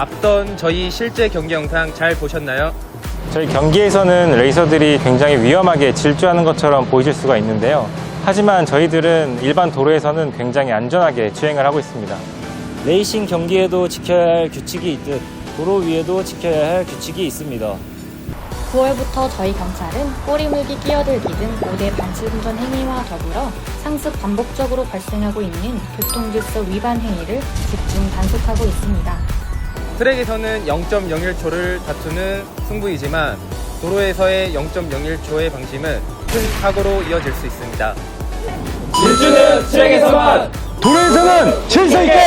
앞선 저희 실제 경기 영상 잘 보셨나요? 저희 경기에서는 레이서들이 굉장히 위험하게 질주하는 것처럼 보이실 수가 있는데요. 하지만 저희들은 일반 도로에서는 굉장히 안전하게 주행을 하고 있습니다. 레이싱 경기에도 지켜야 할 규칙이 있듯 도로 위에도 지켜야 할 규칙이 있습니다. 9월부터 저희 경찰은 꼬리물기 끼어들기 등 5대 반칙운전 행위와 더불어 상습 반복적으로 발생하고 있는 교통질서 위반 행위를 집중 단속하고 있습니다. 트랙에서는 0.01초를 다투는 승부이지만 도로에서의 0.01초의 방심은 큰 사고로 이어질 수 있습니다. 도로에서는 질서 있게